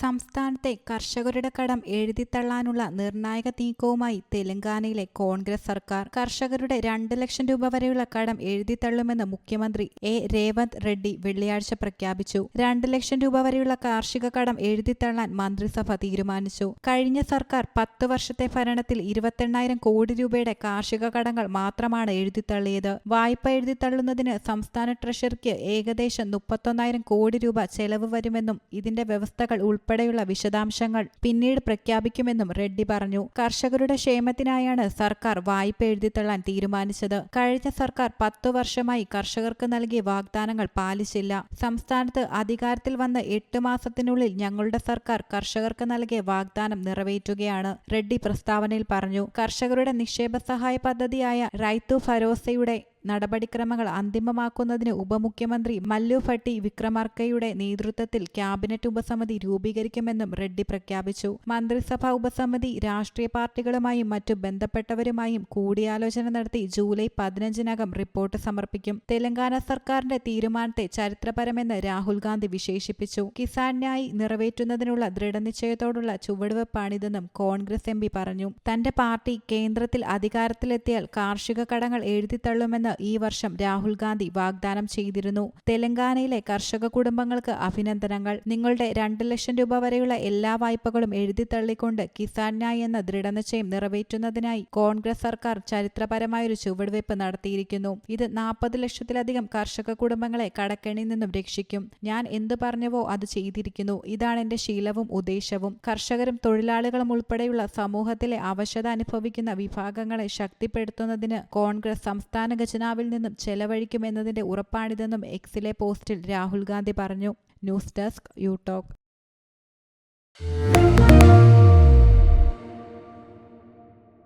സംസ്ഥാനത്തെ കർഷകരുടെ കടം എഴുതിത്തള്ളാനുള്ള നിർണായക നീക്കവുമായി തെലങ്കാനയിലെ കോൺഗ്രസ് സർക്കാർ കർഷകരുടെ രണ്ട് ലക്ഷം രൂപ വരെയുള്ള കടം എഴുതിത്തള്ളുമെന്ന് മുഖ്യമന്ത്രി എ. രേവന്ത് റെഡ്ഡി വെള്ളിയാഴ്ച പ്രഖ്യാപിച്ചു. രണ്ട് ലക്ഷം രൂപ വരെയുള്ള കാർഷിക കടം എഴുതിത്തള്ളാൻ മന്ത്രിസഭ തീരുമാനിച്ചു. കഴിഞ്ഞ സർക്കാർ പത്ത് വർഷത്തെ ഭരണത്തിൽ ഇരുപത്തെണ്ണായിരം കോടി രൂപയുടെ കാർഷിക കടങ്ങൾ മാത്രമാണ് എഴുതിത്തള്ളിയത്. വായ്പ എഴുതിത്തള്ളുന്നതിന് സംസ്ഥാന ട്രഷറിക്ക് ഏകദേശം മുപ്പത്തൊന്നായിരം കോടി രൂപ ചെലവ് വരുമെന്നും ഇതിന്റെ വ്യവസ്ഥകൾ ഉൾപ്പെടെയുള്ള വിശദാംശങ്ങൾ പിന്നീട് പ്രഖ്യാപിക്കുമെന്നും റെഡ്ഡി പറഞ്ഞു. കർഷകരുടെ ക്ഷേമത്തിനായാണ് സർക്കാർ വായ്പ എഴുതിത്തള്ളാൻ തീരുമാനിച്ചത്. കഴിഞ്ഞ സർക്കാർ പത്തു വർഷമായി കർഷകർക്ക് നൽകിയ വാഗ്ദാനങ്ങൾ പാലിച്ചില്ല. സംസ്ഥാനത്ത് അധികാരത്തിൽ വന്ന എട്ട് മാസത്തിനുള്ളിൽ ഞങ്ങളുടെ സർക്കാർ കർഷകർക്ക് നൽകിയ വാഗ്ദാനം നിറവേറ്റുകയാണ് റെഡ്ഡി പ്രസ്താവനയിൽ പറഞ്ഞു. കർഷകരുടെ നിക്ഷേപ സഹായ പദ്ധതിയായ റൈത്തു ഭരോസയുടെ നടപടിക്രമങ്ങൾ അന്തിമമാക്കുന്നതിന് ഉപമുഖ്യമന്ത്രി മല്ലു ഭട്ടി വിക്രമാർക്കയുടെ നേതൃത്വത്തിൽ ക്യാബിനറ്റ് ഉപസമിതി രൂപീകരിക്കുമെന്നും റെഡ്ഡി പ്രഖ്യാപിച്ചു. മന്ത്രിസഭാ ഉപസമിതി രാഷ്ട്രീയ പാർട്ടികളുമായും മറ്റു ബന്ധപ്പെട്ടവരുമായും കൂടിയാലോചന നടത്തി ജൂലൈ പതിനഞ്ചിനകം റിപ്പോർട്ട് സമർപ്പിക്കും. തെലങ്കാന സർക്കാരിന്റെ തീരുമാനത്തെ ചരിത്രപരമെന്ന് രാഹുൽ ഗാന്ധി വിശേഷിപ്പിച്ചു. കിസാൻ ന്യായ് നിറവേറ്റുന്നതിനുള്ള ദൃഢനിശ്ചയത്തോടുള്ള ചുവടുവെപ്പാണിതെന്നും കോൺഗ്രസ് എം പറഞ്ഞു. തന്റെ പാർട്ടി കേന്ദ്രത്തിൽ അധികാരത്തിലെത്തിയാൽ കാർഷിക കടങ്ങൾ എഴുതിത്തള്ളുമെന്ന് ഈ വർഷം രാഹുൽ ഗാന്ധി വാഗ്ദാനം ചെയ്തിരുന്നു. തെലങ്കാനയിലെ കർഷക കുടുംബങ്ങൾക്ക് അഭിനന്ദനങ്ങൾ. നിങ്ങളുടെ രണ്ട് ലക്ഷം രൂപ വരെയുള്ള എല്ലാ വായ്പകളും എഴുതിത്തള്ളിക്കൊണ്ട് കിസാൻ ന്യായ് എന്ന ദൃഢനിശ്ചയം നിറവേറ്റുന്നതിനായി കോൺഗ്രസ് സർക്കാർ ചരിത്രപരമായൊരു ചുവടുവയ്പ് നടത്തിയിരിക്കുന്നു. ഇത് നാൽപ്പത് ലക്ഷത്തിലധികം കർഷക കുടുംബങ്ങളെ കടക്കെണിയിൽ നിന്നും രക്ഷിക്കും. ഞാൻ എന്തു പറഞ്ഞവോ അത് ചെയ്തിരിക്കുന്നു. ഇതാണ് എന്റെ ശീലവും ഉദ്ദേശവും. കർഷകരും തൊഴിലാളികളും ഉൾപ്പെടെയുള്ള സമൂഹത്തിലെ അവശത അനുഭവിക്കുന്ന വിഭാഗങ്ങളെ ശക്തിപ്പെടുത്തുന്നതിന് കോൺഗ്രസ് സംസ്ഥാന ഖജനാവിൽ നിന്നും ചെലവഴിക്കുമെന്നതിന്റെ ഉറപ്പാണിതെന്നും എക്സിലെ പോസ്റ്റിൽ രാഹുൽ ഗാന്ധി പറഞ്ഞു. News desk U